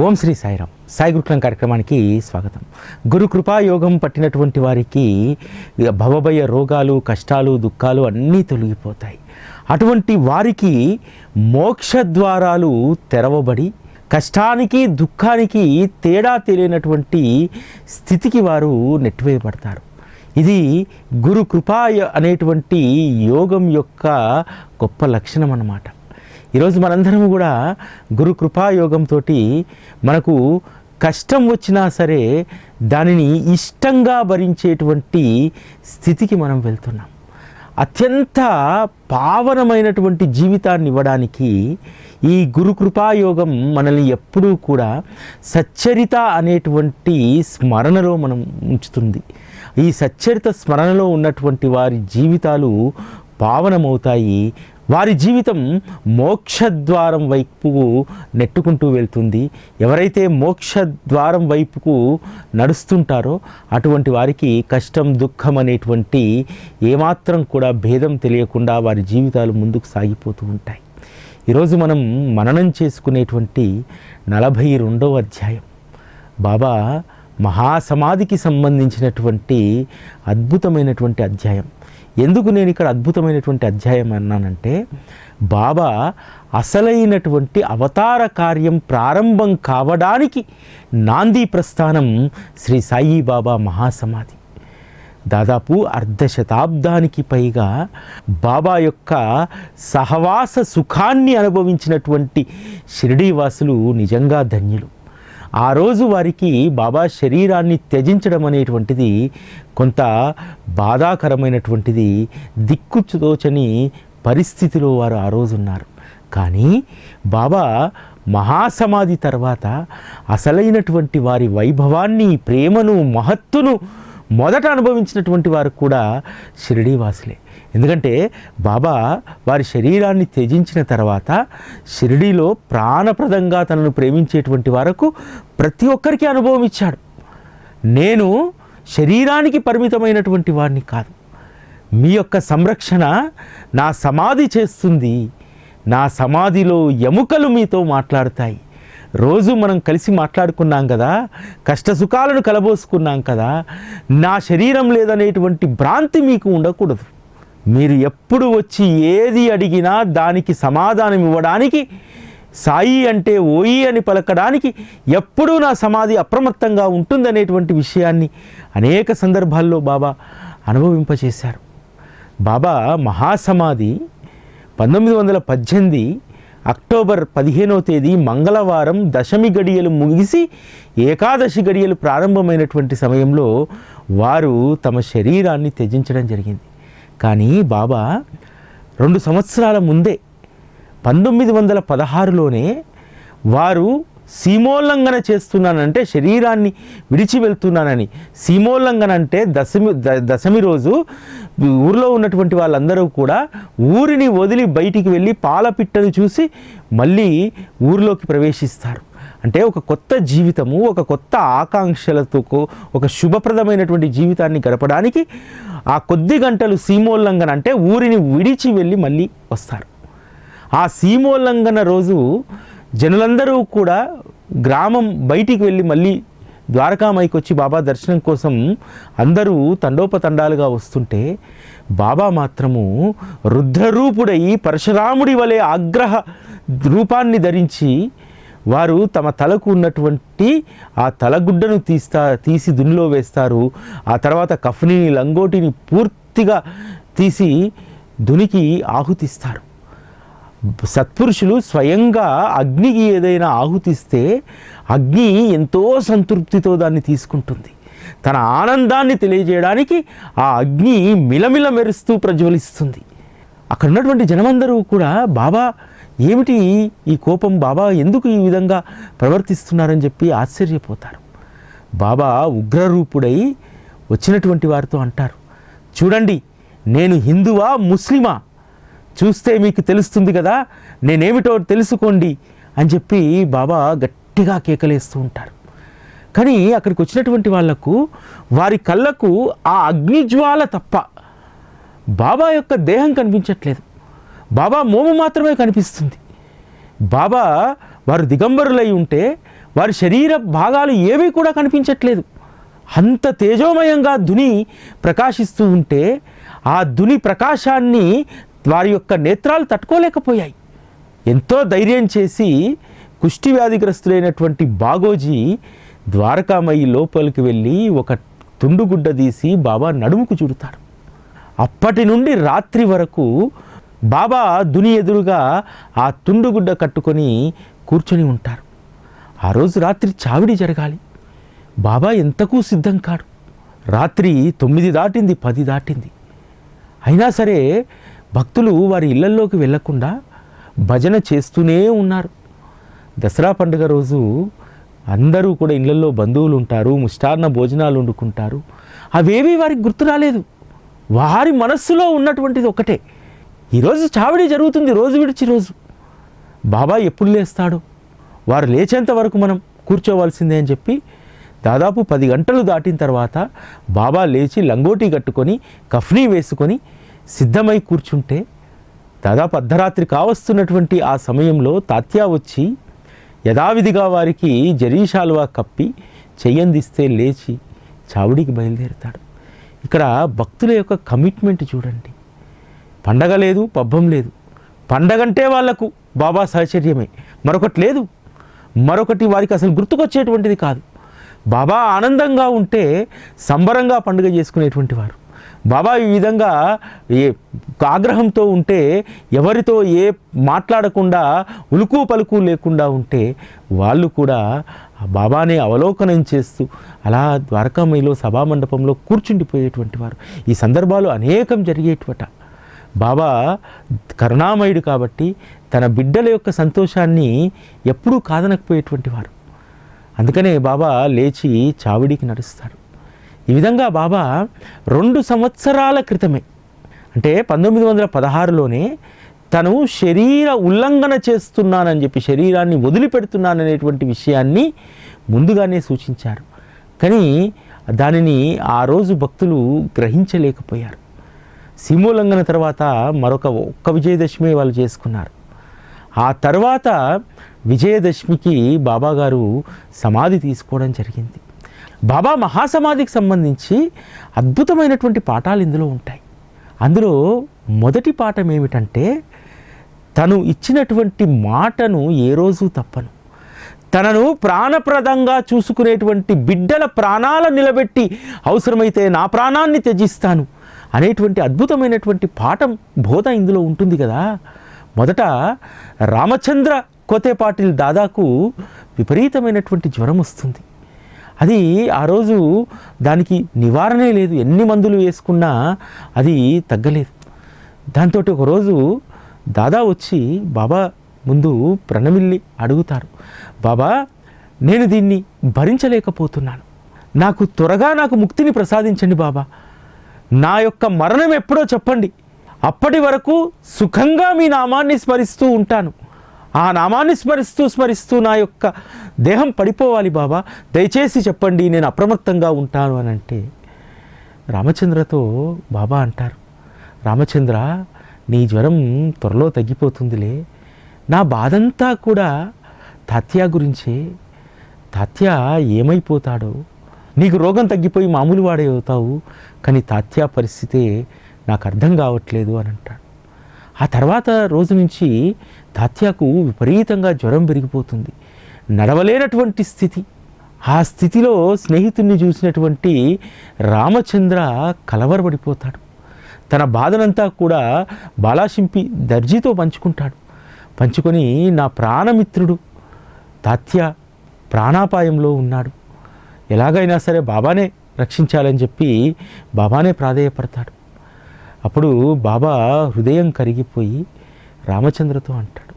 ఓం శ్రీ సాయిరామ్. సాయి గురుకులం కార్యక్రమానికి స్వాగతం. గురు కృపాయోగం పట్టినటువంటి వారికి భవభయ రోగాలు కష్టాలు దుఃఖాలు అన్నీ తొలగిపోతాయి. అటువంటి వారికి మోక్ష ద్వారాలు తెరవబడి కష్టానికి దుఃఖానికి తేడా తెలియనటువంటి స్థితికి వారు నెట్టివేయబడతారు. ఇది గురు కృపా అనేటువంటి యోగం యొక్క గొప్ప లక్షణం అన్నమాట ఈరోజు మనందరం కూడా గురు కృపాయోగంతో మనకు కష్టం వచ్చినా సరే దానిని ఇష్టంగా భరించేటువంటి స్థితికి మనం వెళ్తున్నాం. అత్యంత పావనమైనటువంటి జీవితాన్ని ఇవ్వడానికి ఈ గురుకృపాయోగం మనల్ని ఎప్పుడూ కూడా సచ్చరిత అనేటువంటి స్మరణలో మనం ఉంచుతుంది. ఈ సచ్చరిత స్మరణలో ఉన్నటువంటి వారి జీవితాలు పావనమవుతాయి. వారి జీవితం మోక్షద్వారం వైపుకు నెట్టుకుంటూ వెళ్తుంది. ఎవరైతే మోక్షద్వారం వైపుకు నడుస్తుంటారో అటువంటి వారికి కష్టం దుఃఖం అనేటువంటి ఏమాత్రం కూడా భేదం తెలియకుండా వారి జీవితాలు ముందుకు సాగిపోతూ ఉంటాయి. ఈరోజు మనం మననం చేసుకునేటువంటి నలభై రెండవ అధ్యాయం. బాబా మహాసమాధికి సంబంధించినటువంటి అద్భుతమైనటువంటి అధ్యాయం. ఎందుకు నేను ఇక్కడ అద్భుతమైనటువంటి అధ్యాయం అన్నానంటే బాబా అసలైనటువంటి అవతార కార్యం ప్రారంభం కావడానికి నాంది ప్రస్థానం శ్రీ సాయి బాబా మహాసమాధి. దాదాపు అర్ధ శతాబ్దానికి పైగా బాబా యొక్క సహవాస సుఖాన్ని అనుభవించినటువంటి షిరిడీవాసులు నిజంగా ధన్యులు. ఆ రోజు వారికి బాబా శరీరాన్ని త్యజించడం అనేటువంటిది కొంత బాధాకరమైనటువంటిది దిక్కుచుతోచని పరిస్థితిలో వారు ఆ రోజు ఉన్నారు. కానీ బాబా మహాసమాధి తర్వాత అసలైనటువంటి వారి వైభవాన్ని ప్రేమను మహత్తును మొదట అనుభవించినటువంటి వారు కూడా షిరిడీవాసులే. ఎందుకంటే బాబా వారి శరీరాన్ని త్యజించిన తర్వాత షిరిడీలో ప్రాణప్రదంగా తనను ప్రేమించేటువంటి వరకు ప్రతి ఒక్కరికి అనుభవం ఇచ్చాడు. నేను శరీరానికి పరిమితమైనటువంటి వాడిని కాదు. మీ యొక్క సంరక్షణ నా సమాధి చేస్తుంది. నా సమాధిలో ఎముకలు మీతో మాట్లాడతాయి. రోజు మనం కలిసి మాట్లాడుకున్నాం కదా కష్ట సుఖాలను కలబోసుకున్నాం కదా నా శరీరం లేదనేటువంటి భ్రాంతి మీకు ఉండకూడదు. మీరు ఎప్పుడు వచ్చి ఏది అడిగినా దానికి సమాధానం ఇవ్వడానికి సాయి అంటే ఓయి అని పలకడానికి ఎప్పుడూ నా సమాధి అప్రమత్తంగా ఉంటుందనేటువంటి విషయాన్ని అనేక సందర్భాల్లో బాబా అనుభవింపచేశారు. బాబా మహాసమాధి పంతొమ్మిది వందల పద్దెనిమిది అక్టోబర్ పదిహేనవ తేదీ మంగళవారం దశమి గడియలు ముగిసి ఏకాదశి గడియలు ప్రారంభమైనటువంటి సమయంలో వారు తమ శరీరాన్ని త్యజించడం జరిగింది. కానీ బాబా రెండు సంవత్సరాల ముందే పంతొమ్మిది వందల పదహారులోనే వారు సీమోల్లంఘన చేస్తున్నానంటే శరీరాన్ని విడిచి వెళ్తున్నానని. సీమోల్లంఘన అంటే దశమి ద- దశమి రోజు ఊరిలో ఉన్నటువంటి వాళ్ళందరూ కూడా ఊరిని వదిలి బయటికి వెళ్ళి పాలపిట్టను చూసి మళ్ళీ ఊరిలోకి ప్రవేశిస్తారు. అంటే ఒక కొత్త జీవితము ఒక కొత్త ఆకాంక్షలతో ఒక శుభప్రదమైనటువంటి జీవితాన్ని గడపడానికి ఆ కొద్ది గంటలు సీమోల్లంఘన అంటే ఊరిని విడిచి వెళ్ళి మళ్ళీ వస్తారు. ఆ సీమోల్లంఘన రోజు జనులందరూ కూడా గ్రామం బయటికి వెళ్ళి మళ్ళీ ద్వారకామైకి వచ్చి బాబా దర్శనం కోసం అందరూ తండోపతండాలుగా వస్తుంటే బాబా మాత్రము రుద్రరూపుడై పరశురాముడి వలె ఆగ్రహ రూపాన్ని ధరించి వారు తమ తలకు ఉన్నటువంటి ఆ తలగుడ్డను తీస్తా తీసి దునిలో వేస్తారు. ఆ తర్వాత కఫ్నీని లంగోటిని పూర్తిగా తీసి దునికి ఆహుతిస్తారు. సత్పురుషులు స్వయంగా అగ్నికి ఏదైనా ఆహుతిస్తే అగ్ని ఎంతో సంతృప్తితో దాన్ని తీసుకుంటుంది. తన ఆనందాన్ని తెలియజేయడానికి ఆ అగ్ని మిలమిల మెరుస్తూ ప్రజ్వలిస్తుంది. అక్కడ ఉన్నటువంటి జనమందరూ కూడా బాబా ఏమిటి ఈ కోపం? బాబా ఎందుకు ఈ విధంగా ప్రవర్తిస్తున్నారని చెప్పి ఆశ్చర్యపోతారు. బాబా ఉగ్రరూపుడై వచ్చినటువంటి వారితో అంటారు. చూడండి నేను హిందువా ముస్లిమా? చూస్తే మీకు తెలుస్తుంది కదా నేనేమిటో తెలుసుకోండి అని చెప్పి బాబా గట్టిగా కేకలేస్తూ ఉంటారు. కానీ అక్కడికి వచ్చినటువంటి వాళ్ళకు వారి కళ్ళకు ఆ అగ్నిజ్వాల తప్ప బాబా యొక్క దేహం కనిపించట్లేదు. బాబా మోము మాత్రమే కనిపిస్తుంది. బాబా వారు దిగంబరులై ఉంటే వారి శరీర భాగాలు ఏవి కూడా కనిపించట్లేదు. అంత తేజోమయంగా దుని ప్రకాశిస్తూ ఉంటే ఆ దుని ప్రకాశాన్ని వారి యొక్క నేత్రాలు తట్టుకోలేకపోయాయి. ఎంతో ధైర్యం చేసి కుష్టి వ్యాధిగ్రస్తులైనటువంటి బాగోజీ ద్వారకామయ్యి లోపలికి వెళ్ళి ఒక తుండుగుడ్డ తీసి బాబా నడుముకు చుడతాడు. అప్పటి నుండి రాత్రి వరకు బాబా దుని ఎదురుగా ఆ తుండుగుడ్డ కట్టుకొని కూర్చొని ఉంటారు. ఆ రోజు రాత్రి చావిడి జరగాలి. బాబా ఎంతకు సిద్ధం కాడు? రాత్రి తొమ్మిది దాటింది పది దాటింది. అయినా సరే భక్తులు వారి ఇళ్ళల్లోకి వెళ్ళకుండా భజన చేస్తూనే ఉన్నారు. దసరా పండుగ రోజు అందరూ కూడా ఇళ్ళల్లో బంధువులు ఉంటారు ముష్టాన్న భోజనాలు వండుకుంటారు. అవేవి వారికి గుర్తు రాలేదు. వారి మనస్సులో ఉన్నటువంటిది ఒకటే. ఈరోజు చావిడి జరుగుతుంది రోజు విడిచి రోజు. బాబా ఎప్పుడు లేస్తాడో? వారు లేచేంత వరకు మనం కూర్చోవలసిందే అని చెప్పి దాదాపు పది గంటలు దాటిన తర్వాత బాబా లేచి లంగోటి కట్టుకొని కఫ్నీ వేసుకొని సిద్ధమై కూర్చుంటే దాదాపు అర్ధరాత్రి కావస్తున్నటువంటి ఆ సమయంలో తాత్యా వచ్చి యథావిధిగా వారికి జరీషాలువా కప్పి చెయ్యందిస్తే లేచి చావుడికి బయలుదేరుతాడు. ఇక్కడ భక్తుల యొక్క కమిట్మెంట్ చూడండి. పండగ లేదు పబ్బం లేదు. పండగంటే వాళ్ళకు బాబా సహచర్యమే మరొకటి లేదు. మరొకటి వారికి అసలు గుర్తుకొచ్చేటువంటిది కాదు. బాబా ఆనందంగా ఉంటే సంబరంగా పండుగ చేసుకునేటువంటి వారు. బాబా ఈ విధంగా ఏ ఆగ్రహంతో ఉంటే ఎవరితో ఏ మాట్లాడకుండా ఉలుకు పలుకు లేకుండా ఉంటే వాళ్ళు కూడా బాబాని బాబానే అవలోకనం చేస్తూ అలా ద్వారకామయిలో సభామండపంలో కూర్చుండిపోయేటువంటి వారు. ఈ సందర్భాలు అనేకం జరిగేటివట. బాబా కరుణామయుడు కాబట్టి తన బిడ్డల యొక్క సంతోషాన్ని ఎప్పుడూ కాదనకపోయేటువంటి వారు. అందుకనే బాబా లేచి చావిడికి నడుస్తాడు. ఈ విధంగా బాబా రెండు సంవత్సరాల క్రితమే అంటే పంతొమ్మిది వందల పదహారులోనే తను శరీర ఉల్లంఘన చేస్తున్నానని చెప్పి శరీరాన్ని వదిలిపెడుతున్నాననేటువంటి విషయాన్ని ముందుగానే సూచించారు. కానీ దానిని ఆ రోజు భక్తులు గ్రహించలేకపోయారు. సీమోల్లంఘన తర్వాత మరొక ఒక్క విజయదశమి వాళ్ళు చేసుకున్నారు. ఆ తర్వాత విజయదశమికి బాబాగారు సమాధి తీసుకోవడం జరిగింది. బాబా మహాసమాధికి సంబంధించి అద్భుతమైనటువంటి పాఠాలు ఇందులో ఉంటాయి. అందులో మొదటి పాఠం ఏమిటంటే తను ఇచ్చినటువంటి మాటను ఏ రోజు తప్పను. తనను ప్రాణప్రదంగా చూసుకునేటువంటి బిడ్డల ప్రాణాల నిలబెట్టి అవసరమైతే నా ప్రాణాన్ని త్యజిస్తాను అనేటువంటి అద్భుతమైనటువంటి పాఠం బోధ ఇందులో ఉంటుంది కదా. మొదట రామచంద్ర కోతే పాటిల్ దాదాకు విపరీతమైనటువంటి జ్వరం వస్తుంది. అది ఆ రోజు దానికి నివారణే లేదు. ఎన్ని మందులు వేసుకున్నా అది తగ్గలేదు. దాంతో ఒకరోజు దాదా వచ్చి బాబా ముందు ప్రణమిల్లి అడుగుతారు. బాబా నేను దీన్ని భరించలేకపోతున్నాను. నాకు త్వరగా నాకు ముక్తిని ప్రసాదించండి బాబా. నా యొక్క మరణం ఎప్పుడో చెప్పండి. అప్పటి వరకు సుఖంగా మీ నామాన్ని స్మరిస్తూ ఉంటాను. ఆ నామాన్ని స్మరిస్తూ స్మరిస్తూ నా యొక్క దేహం పడిపోవాలి బాబా. దయచేసి చెప్పండి నేను అప్రమత్తంగా ఉంటాను అని అంటే రామచంద్రతో బాబా అంటారు. రామచంద్ర నీ జ్వరం త్వరలో తగ్గిపోతుందిలే. నా బాధంతా కూడా తాత్యా గురించే. తాత్యా ఏమైపోతాడో? నీకు రోగం తగ్గిపోయి మామూలు వాడే అవుతావు కానీ తాత్యా పరిస్థితే నాకు అర్థం కావట్లేదు అని అంటాడు. ఆ తర్వాత రోజు నుంచి తాత్యాకు విపరీతంగా జ్వరం పెరిగిపోతుంది. నడవలేనటువంటి స్థితి. ఆ స్థితిలో స్నేహితుడిని చూసినటువంటి రామచంద్ర కలవరపడిపోతాడు. తన బాధనంతా కూడా బాలాశింపి దర్జీతో పంచుకుంటాడు. పంచుకొని నా ప్రాణమిత్రుడు తాత్య ప్రాణాపాయంలో ఉన్నాడు. ఎలాగైనా సరే బాబానే రక్షించాలని చెప్పి బాబానే ప్రాధేయపడతాడు. అప్పుడు బాబా హృదయం కరిగిపోయి రామచంద్రతో అంటాడు.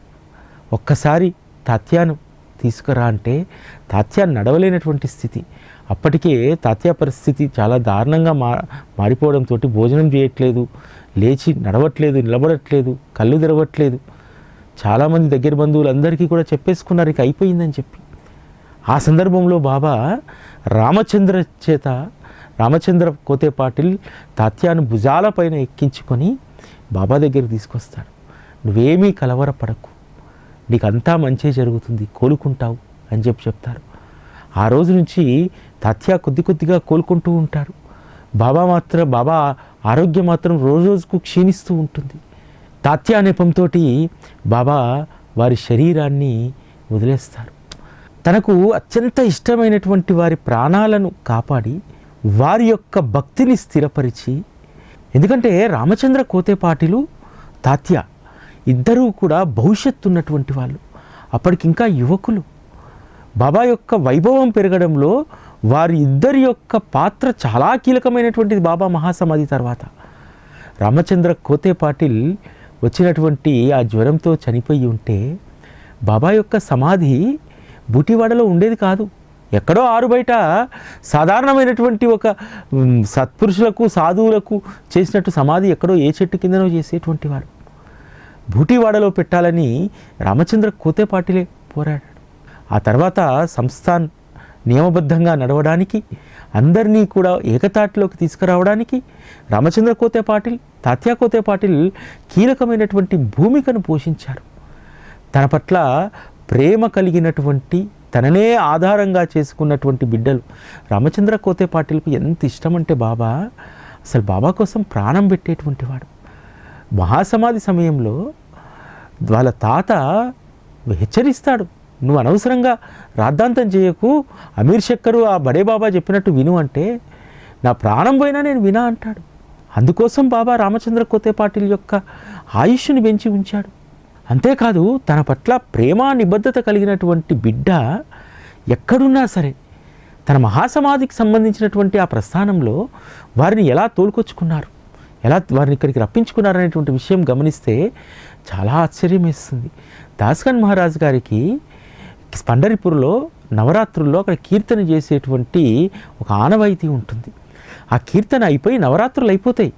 ఒక్కసారి తాత్యాను తీసుకురా అంటే తాత్యా నడవలేనటువంటి స్థితి. అప్పటికే తాత్య పరిస్థితి చాలా దారుణంగా మా మారిపోవడంతో భోజనం చేయట్లేదు లేచి నడవట్లేదు నిలబడట్లేదు కళ్ళు తెరవట్లేదు. చాలామంది దగ్గర బంధువులందరికీ కూడా చెప్పేసుకున్నారు ఇక అయిపోయిందని చెప్పి. ఆ సందర్భంలో బాబా రామచంద్ర చేత రామచంద్ర కోతే పాటిల్ తాత్యాను భుజాలపైన ఎక్కించుకొని బాబా దగ్గరికి తీసుకొస్తాడు. నువ్వేమీ కలవరపడకు. నీకంతా మంచి జరుగుతుంది. కోలుకుంటావు అని చెప్పి చెప్తారు. ఆ రోజు నుంచి తాత్య కొద్ది కొద్దిగా కోలుకుంటూ ఉంటారు. బాబా మాత్రం బాబా ఆరోగ్యం మాత్రం రోజు రోజుకు క్షీణిస్తూ ఉంటుంది. తాత్య నెపంతో బాబా వారి శరీరాన్ని వదిలేస్తారు. తనకు అత్యంత ఇష్టమైనటువంటి వారి ప్రాణాలను కాపాడి వారి యొక్క భక్తిని స్థిరపరిచి ఎందుకంటే రామచంద్ర కోతేపాటిలు తాత్య ఇద్దరూ కూడా భవిష్యత్తు ఉన్నటువంటి వాళ్ళు. అప్పటికి ఇంకా యువకులు. బాబా యొక్క వైభవం పెరగడంలో వారి ఇద్దరి యొక్క పాత్ర చాలా కీలకమైనటువంటిది బాబా మహాసమాధి తర్వాత. రామచంద్ర కోతే పాటిల్ వచ్చినటువంటి ఆ జ్వరంతో చనిపోయి ఉంటే బాబా యొక్క సమాధి బుటివాడలో ఉండేది కాదు. ఎక్కడో ఆరు బయట సాధారణమైనటువంటి ఒక సత్పురుషులకు సాధువులకు చేసినట్టు సమాధి ఎక్కడో ఏ చెట్టు కిందనో చేసేటువంటి వారు. భూటివాడలో పెట్టాలని రామచంద్ర కోతేపాటిలే పోరాడాడు. ఆ తర్వాత సంస్థాన్ నియమబద్ధంగా నడవడానికి అందరినీ కూడా ఏకతాటిలోకి తీసుకురావడానికి రామచంద్ర కోతే పాటిల్ తాత్యా కోతే పాటిల్ కీలకమైనటువంటి భూమికను పోషించారు. తన పట్ల ప్రేమ కలిగినటువంటి తననే ఆధారంగా చేసుకున్నటువంటి బిడ్డలు రామచంద్ర కోతే పాటిల్కు ఎంత ఇష్టమంటే బాబా అసలు బాబా కోసం ప్రాణం పెట్టేటువంటి వాడు. మహాసమాధి సమయంలో వాళ్ళ తాత హెచ్చరిస్తాడు నువ్వు అనవసరంగా రాద్ధాంతం చేయకు అమీర్ శక్కరు ఆ బడే బాబా చెప్పినట్టు విను అంటే నా ప్రాణం పోయినా నేను వినా అంటాడు. అందుకోసం బాబా రామచంద్ర కోతే పాటిల్ యొక్క ఆయుష్ను పెంచి ఉంచాడు. అంతేకాదు తన పట్ల ప్రేమ నిబద్ధత కలిగినటువంటి బిడ్డ ఎక్కడున్నా సరే తన మహాసమాధికి సంబంధించినటువంటి ఆ ప్రస్థానంలో వారిని ఎలా తోలుకొచ్చుకున్నారు? ఎలా వారిని ఇక్కడికి రప్పించుకున్నారనేటువంటి విషయం గమనిస్తే చాలా ఆశ్చర్యం వేస్తుంది మహారాజు మహారాజ్ గారికి పండరిపూర్లో నవరాత్రుల్లో అక్కడ కీర్తన చేసేటువంటి ఒక ఆనవాయితీ ఉంటుంది. ఆ కీర్తన అయిపోయి నవరాత్రులు అయిపోతాయి.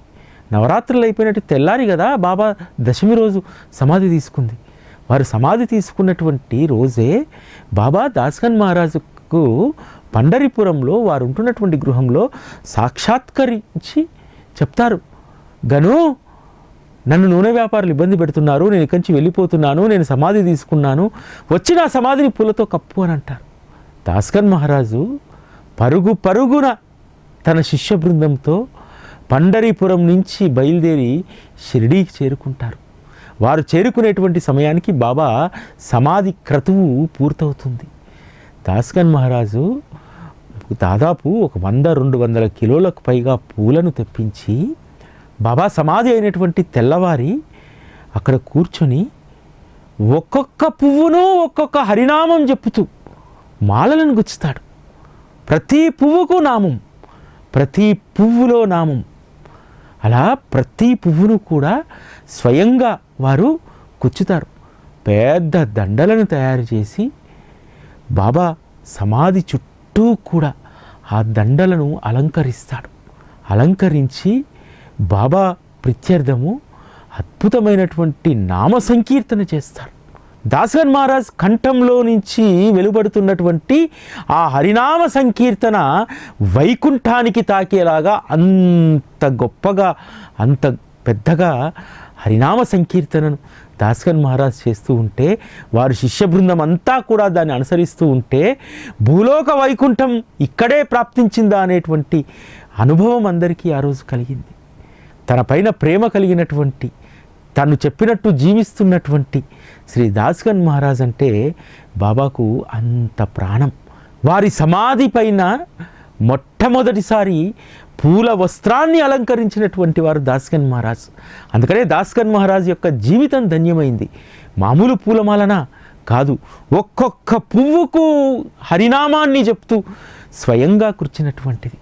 నవరాత్రులు అయిపోయినట్టు తెల్లారి కదా బాబా దశమి రోజు సమాధి తీసుకుంది. వారు సమాధి తీసుకున్నటువంటి రోజే బాబా దాస్గన్ మహారాజుకు పండరిపురంలో వారు ఉంటున్నటువంటి గృహంలో సాక్షాత్కరించి చెప్తారు. గను నన్ను నూనె వ్యాపారులు ఇబ్బంది పెడుతున్నారు నేను ఇక్కడి నుంచి వెళ్ళిపోతున్నాను నేను సమాధి తీసుకున్నాను వచ్చి నా సమాధిని పూలతో కప్పు అని అంటారు. దాస్కన్ మహారాజు పరుగు పరుగున తన శిష్య బృందంతో పండరీపురం నుంచి బయలుదేరి షిరిడీకి చేరుకుంటారు. వారు చేరుకునేటువంటి సమయానికి బాబా సమాధి క్రతువు పూర్తవుతుంది. దాస్కన్ మహారాజు దాదాపు ఒక వంద రెండు వందల కిలోలకు పైగా పూలను తెప్పించి బాబా సమాధి అయినటువంటి తెల్లవారి అక్కడ కూర్చొని ఒక్కొక్క పువ్వును ఒక్కొక్క హరినామం చెప్పుతూ మాలలను గుచ్చుతాడు. ప్రతి పువ్వుకు నామం ప్రతి పువ్వులో నామం. అలా ప్రతి పువ్వును కూడా స్వయంగా వారు కుచ్చుతారు పెద్ద దండలను తయారు చేసి బాబా సమాధి చుట్టూ కూడా ఆ దండలను అలంకరిస్తాడు. అలంకరించి బాబా ప్రత్యర్థము అద్భుతమైనటువంటి నామ సంకీర్తన చేస్తారు. దాసగన్ మహారాజ్ కంఠంలో నుంచి వెలువడుతున్నటువంటి ఆ హరినామ సంకీర్తన వైకుంఠానికి తాకేలాగా అంత గొప్పగా అంత పెద్దగా హరినామ సంకీర్తనను దాస్కన్ మహారాజ్ చేస్తూ ఉంటే వారి శిష్య బృందం అంతా కూడా దాన్ని అనుసరిస్తూ ఉంటే భూలోక వైకుంఠం ఇక్కడే ప్రాప్తించిందా అనేటువంటి అనుభవం అందరికీ ఆ రోజు కలిగింది. తన పైన ప్రేమ కలిగినటువంటి తను చెప్పినట్టు జీవిస్తున్నటువంటి శ్రీ దాస్గన్ మహారాజ్ అంటే బాబాకు అంత ప్రాణం. వారి సమాధి పైన మొట్టమొదటిసారి పూల వస్త్రాన్ని అలంకరించినటువంటి వారు దాస్గన్ మహారాజ్. అందుకనే దాస్గన్ మహారాజ్ యొక్క జీవితం ధన్యమైంది. మామూలు పూలమాలన? కాదు. ఒక్కొక్క పువ్వుకు హరినామాన్ని చెప్తూ స్వయంగా కూర్చున్నటువంటిది.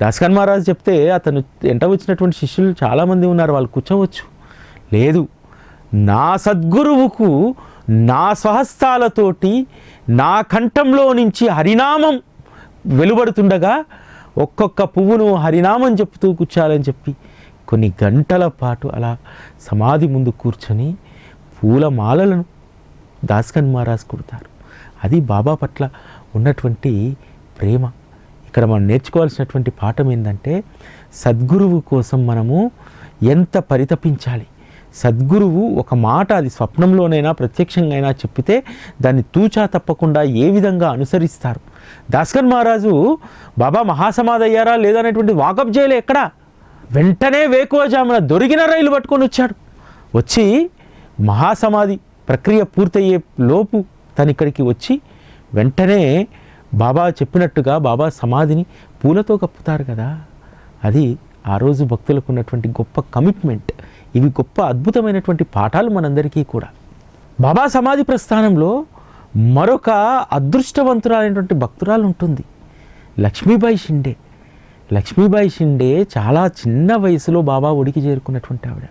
దాస్కన్ మహారాజ్ చెప్తే అతను ఎంట వచ్చినటువంటి శిష్యులు చాలామంది ఉన్నారు వాళ్ళు కూర్చోవచ్చు. లేదు. నా సద్గురువుకు నా స్వహస్తాలతోటి నా కంఠంలో నుంచి హరినామం వెలువడుతుండగా ఒక్కొక్క పువ్వును హరినామం చెప్తూ కూర్చోాలని చెప్పి కొన్ని గంటల పాటు అలా సమాధి ముందు కూర్చొని పూల మాలలను దాస్కన్ మహారాజ్ కుడతారు. అది బాబా పట్ల ఉన్నటువంటి ప్రేమ. ఇక్కడ మనం నేర్చుకోవాల్సినటువంటి పాఠం ఏంటంటే సద్గురువు కోసం మనము ఎంత పరితపించాలి. సద్గురువు ఒక మాట అది స్వప్నంలోనైనా ప్రత్యక్షంగా అయినా చెప్పితే దాన్ని తూచా తప్పకుండా ఏ విధంగా అనుసరిస్తారు. దాస్కర్ మహారాజు బాబా మహాసమాధి అయ్యారా లేదనేటువంటి వాకప్ చేయలే ఎక్కడ? వెంటనే వేకువజామున దొరికిన రైలు పట్టుకొని వచ్చాడు. వచ్చి మహాసమాధి ప్రక్రియ పూర్తయ్యే లోపు తను ఇక్కడికి వచ్చి వెంటనే బాబా చెప్పినట్టుగా బాబా సమాధిని పూలతో కప్పుతారు కదా. అది ఆ రోజు భక్తులకు ఉన్నటువంటి గొప్ప కమిట్మెంట్. ఇవి గొప్ప అద్భుతమైనటువంటి పాఠాలు మనందరికీ కూడా. బాబా సమాధి ప్రస్థానంలో మరొక అదృష్టవంతురాలైనటువంటి భక్తురాలు ఉంటుంది లక్ష్మీబాయి షిండే. లక్ష్మీబాయి షిండే చాలా చిన్న వయసులో బాబా ఒడికి చేరుకున్నటువంటి ఆవిడ.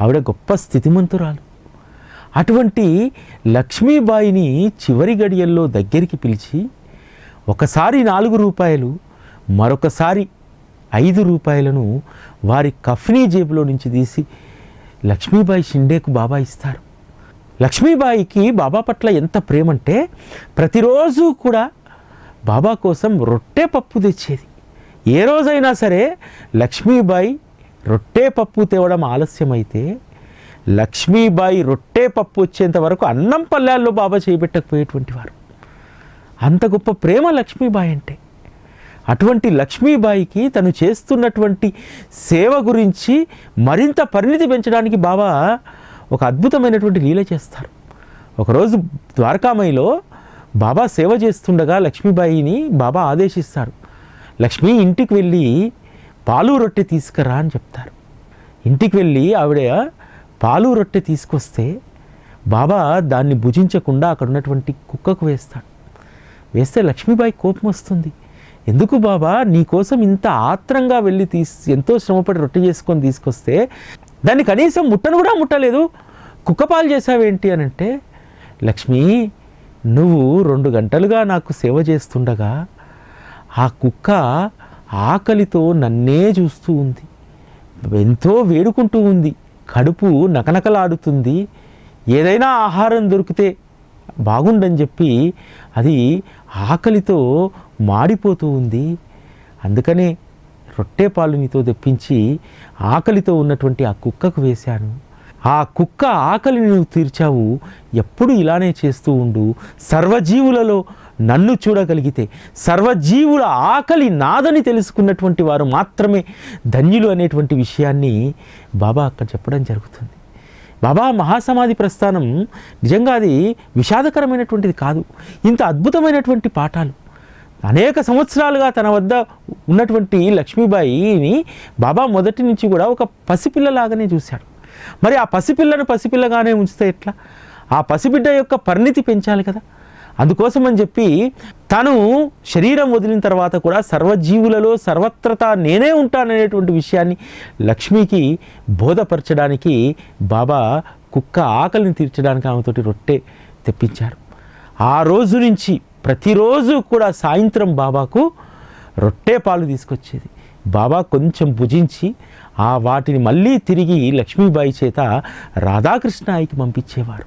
ఆవిడ గొప్ప స్థితిమంతురాలు. అటువంటి లక్ష్మీబాయిని చివరి గడియల్లో దగ్గరికి పిలిచి ఒకసారి నాలుగు రూపాయలు మరొకసారి ఐదు రూపాయలను వారి కఫ్నీ జేబులో నుంచి తీసి లక్ష్మీబాయి షిండేకు బాబా ఇస్తారు. లక్ష్మీబాయికి బాబా పట్ల ఎంత ప్రేమ అంటే ప్రతిరోజు కూడా బాబా కోసం రొట్టె పప్పు తెచ్చేది. ఏ రోజైనా సరే లక్ష్మీబాయి రొట్టె పప్పు తేవడం ఆలస్యమైతే లక్ష్మీబాయి రొట్టె పప్పు వచ్చేంత వరకు అన్నం పల్లెల్లో బాబా చేయబెట్టకపోయేటువంటి వారు. అంత గొప్ప ప్రేమ లక్ష్మీబాయి అంటే. అటువంటి లక్ష్మీబాయికి తను చేస్తున్నటువంటి సేవ గురించి మరింత పరిణితి పెంచడానికి బాబా ఒక అద్భుతమైనటువంటి లీల చేస్తారు. ఒకరోజు ద్వారకామయిలో బాబా సేవ చేస్తుండగా లక్ష్మీబాయిని బాబా ఆదేశిస్తారు. లక్ష్మి ఇంటికి వెళ్ళి పాలు రొట్టె తీసుకురా అని చెప్తారు. ఇంటికి వెళ్ళి ఆవిడ పాలు రొట్టె తీసుకొస్తే బాబా దాన్ని భుజించకుండా అక్కడ ఉన్నటువంటి కుక్కకు వేస్తాడు. వేస్తే లక్ష్మీబాయి కోపం వస్తుంది. ఎందుకు బాబా? నీకోసం ఇంత ఆత్రంగా వెళ్ళి తీసి ఎంతో శ్రమపడి రొట్టె చేసుకొని తీసుకొస్తే దాన్ని కనీసం ముట్టను కూడా ముట్టలేదు. కుక్కపాలు చేసావేంటి అని అంటే లక్ష్మి నువ్వు రెండు గంటలుగా నాకు సేవ చేస్తుండగా ఆ కుక్క ఆకలితో నన్నే చూస్తూ ఉంది. ఎంతో వేడుకుంటూ ఉంది. కడుపు నకనకలాడుతుంది. ఏదైనా ఆహారం దొరికితే బాగుండని చెప్పి అది ఆకలితో మాడిపోతూ ఉంది. అందుకనే రొట్టె పాలు నీతో తెప్పించి ఆకలితో ఉన్నటువంటి ఆ కుక్కకు వేశాను. ఆ కుక్క ఆకలిని నువ్వు తీర్చావు. ఎప్పుడు ఇలానే చేస్తూ ఉండు. సర్వజీవులలో నన్ను చూడగలిగితే సర్వజీవుల ఆకలి నాదని తెలుసుకున్నటువంటి వారు మాత్రమే ధన్యులు అనేటువంటి విషయాన్ని బాబా అక్కడ చెప్పడం జరుగుతుంది. బాబా మహాసమాధి ప్రస్థానం నిజంగా అది విషాదకరమైనటువంటిది కాదు. ఇంత అద్భుతమైనటువంటి పాఠాలు. అనేక సంవత్సరాలుగా తన వద్ద ఉన్నటువంటి లక్ష్మీబాయిని బాబా మొదటి నుంచి కూడా ఒక పసిపిల్లలాగానే చూశాడు. మరి ఆ పసిపిల్లను పసిపిల్లగానే ఉంచితే ఎట్లా? ఆ పసిబిడ్డ యొక్క పరిణితి పెంచాలి కదా. అందుకోసం అని చెప్పి తను శరీరం వదిలిన తర్వాత కూడా సర్వజీవులలో సర్వత్రత నేనే ఉంటాననేటువంటి విషయాన్ని లక్ష్మికి బోధపరచడానికి బాబా కుక్క ఆకలిని తీర్చడానికి ఆమెతోటి రొట్టె తెప్పించారు. ఆ రోజు నుంచి ప్రతిరోజు కూడా సాయంత్రం బాబాకు రొట్టె పాలు తీసుకొచ్చేది. బాబా కొంచెం భుజించి ఆ వాటిని మళ్ళీ తిరిగి లక్ష్మీబాయి చేత రాధాకృష్ణాయికి పంపించేవారు.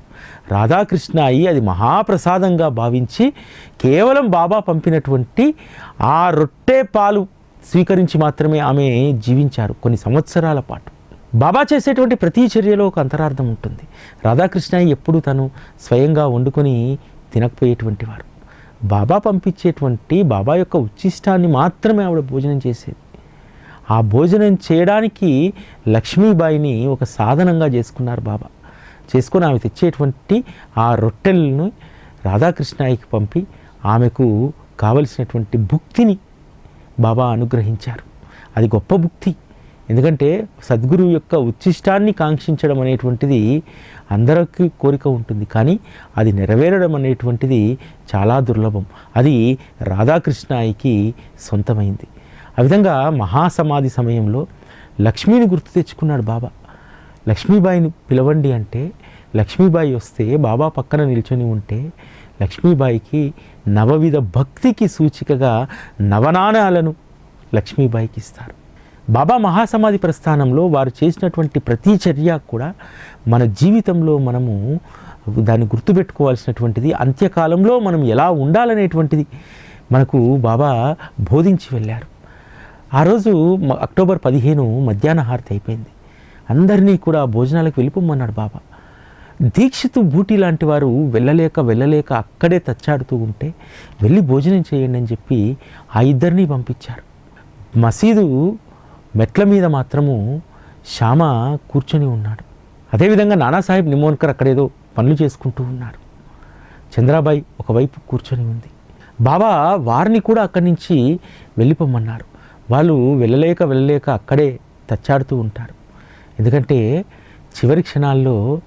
రాధాకృష్ణాయి అది మహాప్రసాదంగా భావించి కేవలం బాబా పంపినటువంటి ఆ రొట్టె పాలు స్వీకరించి మాత్రమే ఆమె జీవించారు కొన్ని సంవత్సరాల పాటు. బాబా చేసేటువంటి ప్రతి చర్యలో ఒక అంతరార్థం ఉంటుంది. రాధాకృష్ణాయి ఎప్పుడు తను స్వయంగా వండుకొని తినకపోయేటువంటి వారు. బాబా పంపించేటువంటి బాబా యొక్క ఉచ్చిష్టాన్ని మాత్రమే ఆవిడ భోజనం చేసేది. ఆ భోజనం చేయడానికి లక్ష్మీబాయిని ఒక సాధనంగా చేసుకున్నారు బాబా. చేసుకొని ఆమె తెచ్చేటువంటి ఆ రొట్టెలను రాధాకృష్ణాయికి పంపి ఆమెకు కావలసినటువంటి భుక్తిని బాబా అనుగ్రహించారు. అది గొప్ప భుక్తి. ఎందుకంటే సద్గురువు యొక్క ఉచ్చిష్టాన్ని కాంక్షించడం అనేటువంటిది అందరికీ కోరిక ఉంటుంది. కానీ అది నెరవేరడం అనేటువంటిది చాలా దుర్లభం. అది రాధాకృష్ణాయికి సొంతమైంది. ఆ విధంగా మహాసమాధి సమయంలో లక్ష్మిని గుర్తు తెచ్చుకున్నాడు బాబా. లక్ష్మీబాయిని పిలవండి అంటే లక్ష్మీబాయి వస్తే బాబా పక్కన నిల్చొని ఉంటే లక్ష్మీబాయికి నవవిధ భక్తికి సూచికగా నవనాణాలను లక్ష్మీబాయికి ఇస్తారు. బాబా మహాసమాధి ప్రస్థానంలో వారు చేసినటువంటి ప్రతి చర్య కూడా మన జీవితంలో మనము దాన్ని గుర్తుపెట్టుకోవాల్సినటువంటిది అంత్యకాలంలో మనం ఎలా ఉండాలనేటువంటిది మనకు బాబా బోధించి వెళ్ళారు. ఆ రోజు అక్టోబర్ పదిహేను మధ్యాహ్న హారతి అయిపోయింది. అందరినీ కూడా భోజనాలకు వెళ్ళిపోమన్నాడు బాబా. దీక్షితు బూటి లాంటి వారు వెళ్ళలేక వెళ్ళలేక అక్కడే తచ్చాడుతూ ఉంటే వెళ్ళి భోజనం చేయండి అని చెప్పి ఆ ఇద్దరిని పంపించారు. మసీదు మెట్ల మీద మాత్రము శ్యామ కూర్చొని ఉన్నాడు. అదేవిధంగా నానాసాహెబ్ నిమోన్కర్ అక్కడేదో పనులు చేసుకుంటూ ఉన్నారు. చంద్రాబాయి ఒకవైపు కూర్చొని ఉంది. బాబా వారిని కూడా అక్కడి నుంచి వెళ్ళిపోమన్నారు వాళ్ళు వెళ్ళలేక వెళ్ళలేక అక్కడే తచ్చాడుతూ ఉంటారు. ఎందుకంటే చివరి క్షణాల్లో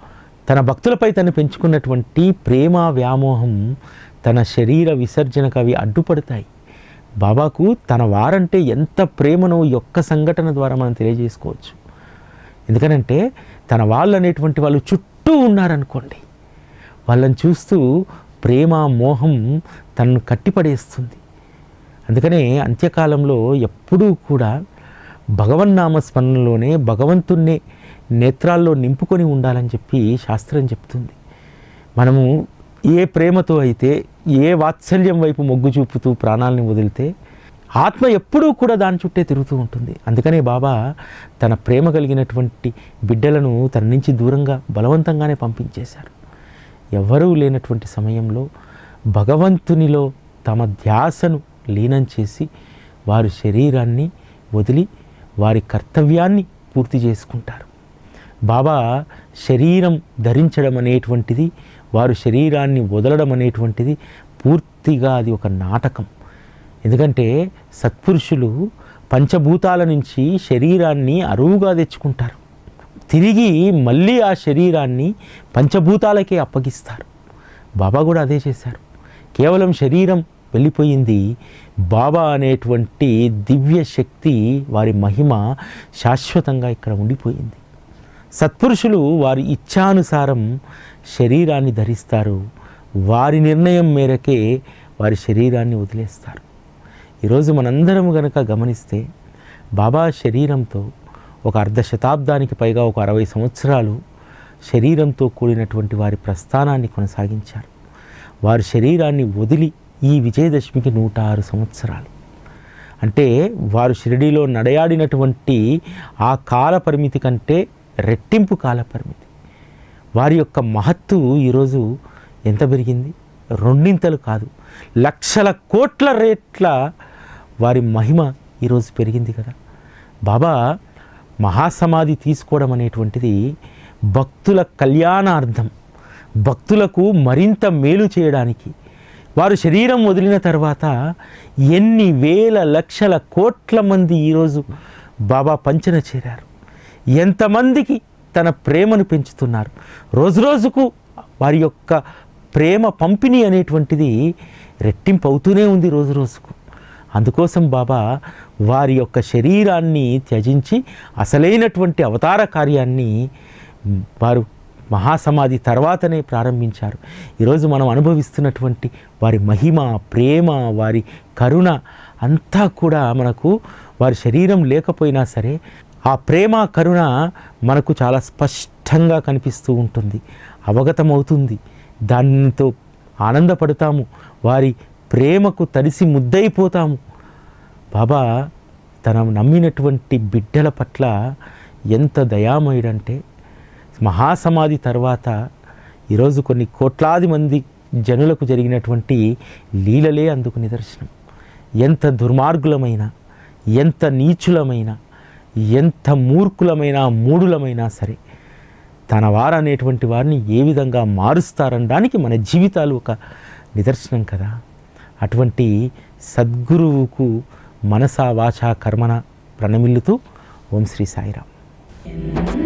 తన భక్తులపై తను పెంచుకున్నటువంటి ప్రేమ వ్యామోహం తన శరీర విసర్జనకు అవి అడ్డుపడతాయి. బాబాకు తన వారంటే ఎంత ప్రేమనో ఈ ఒక్క సంఘటన ద్వారా మనం తెలియజేసుకోవచ్చు. ఎందుకనంటే తన వాళ్ళు అనేటువంటి వాళ్ళు చుట్టూ ఉన్నారనుకోండి. వాళ్ళని చూస్తూ ప్రేమ మోహం తనను కట్టిపడేస్తుంది. అందుకనే అంత్యకాలంలో ఎప్పుడూ కూడా భగవన్నామ స్మరణలోనే భగవంతుణ్ణే నేత్రాల్లో నింపుకొని ఉండాలని చెప్పి శాస్త్రం చెప్తుంది. మనము ఏ ప్రేమతో అయితే ఏ వాత్సల్యం వైపు మొగ్గు చూపుతూ ప్రాణాలని వదిలితే ఆత్మ ఎప్పుడూ కూడా దాని చుట్టే తిరుగుతూ ఉంటుంది. అందుకనే బాబా తన ప్రేమ కలిగినటువంటి బిడ్డలను తన నుంచి దూరంగా బలవంతంగానే పంపించేశారు. ఎవరూ లేనటువంటి సమయంలో భగవంతునిలో తమ ధ్యాసను లీనం చేసి వారు శరీరాన్ని వదిలి వారి కర్తవ్యాన్ని పూర్తి చేసుకుంటారు. బాబా శరీరం ధరించడం అనేటువంటిది వారు శరీరాన్ని వదలడం అనేటువంటిది పూర్తిగా అది ఒక నాటకం. ఎందుకంటే సత్పురుషులు పంచభూతాల నుంచి శరీరాన్ని అరువుగా తెచ్చుకుంటారు. తిరిగి మళ్ళీ ఆ శరీరాన్ని పంచభూతాలకే అప్పగిస్తారు. బాబా కూడా అదే చేశారు. కేవలం శరీరం వెళ్ళిపోయింది. బాబా అనేటువంటి దివ్య శక్తి వారి మహిమ శాశ్వతంగా ఇక్కడ ఉండిపోయింది. సత్పురుషులు వారి ఇచ్ఛానుసారం శరీరాన్ని ధరిస్తారు. వారి నిర్ణయం మేరకే వారి శరీరాన్ని వదిలేస్తారు. ఈరోజు మనందరం గనక గమనిస్తే బాబా శరీరంతో ఒక అర్ధ శతాబ్దానికి పైగా ఒక అరవై సంవత్సరాలు శరీరంతో కూడినటువంటి వారి ప్రస్థానాన్ని కొనసాగించారు. వారి శరీరాన్ని వదిలి ఈ విజయదశమికి నూట ఆరు సంవత్సరాలు. అంటే వారు షిరిడీలో నడయాడినటువంటి ఆ కాల పరిమితి కంటే రెట్టింపు కాల పరిమితి. వారి యొక్క మహత్తు ఈరోజు ఎంత పెరిగింది? రెండింతలు కాదు. లక్షల కోట్ల రేట్ల వారి మహిమ ఈరోజు పెరిగింది కదా. బాబా మహాసమాధి తీసుకోవడం అనేటువంటిది భక్తుల కళ్యాణార్థం. భక్తులకు మరింత మేలు చేయడానికి వారు శరీరం వదిలిన తర్వాత ఎన్ని వేల లక్షల కోట్ల మంది ఈరోజు బాబా పంచన చేరారు. ఎంతమందికి తన ప్రేమను పెంచుతున్నారు. రోజు రోజుకు వారి యొక్క ప్రేమ పంపిణీ అనేటువంటిది రెట్టింపు అవుతూనే ఉంది రోజు రోజుకు. అందుకోసం బాబా వారి యొక్క శరీరాన్ని త్యజించి అసలైనటువంటి అవతార కార్యాన్ని వారు మహాసమాధి తర్వాతనే ప్రారంభించారు. ఈరోజు మనం అనుభవిస్తున్నటువంటి వారి మహిమ ప్రేమ వారి కరుణ అంతా కూడా మనకు వారి శరీరం లేకపోయినా సరే ఆ ప్రేమ కరుణ మనకు చాలా స్పష్టంగా కనిపిస్తూ ఉంటుంది. అవగతమవుతుంది. దానితో ఆనందపడతాము. వారి ప్రేమకు తడిసి ముద్దయిపోతాము. బాబా తన నమ్మినటువంటి బిడ్డల పట్ల ఎంత దయామయుడంటే మహాసమాధి తర్వాత ఈరోజు కొన్ని కోట్లాది మంది జనులకు జరిగినటువంటి లీలలే అందుకు నిదర్శనం. ఎంత దుర్మార్గులమైన ఎంత నీచులమైన ఎంత మూర్ఖులమైన మూడులమైనా సరే తన వారనేటువంటి వారిని ఏ విధంగా మారుస్తారనడానికి మన జీవితాలు ఒక నిదర్శనం కదా. అటువంటి సద్గురువుకు మనసా వాచా కర్మన ప్రణమిల్లుతూ ఓం శ్రీ సాయిరామ్.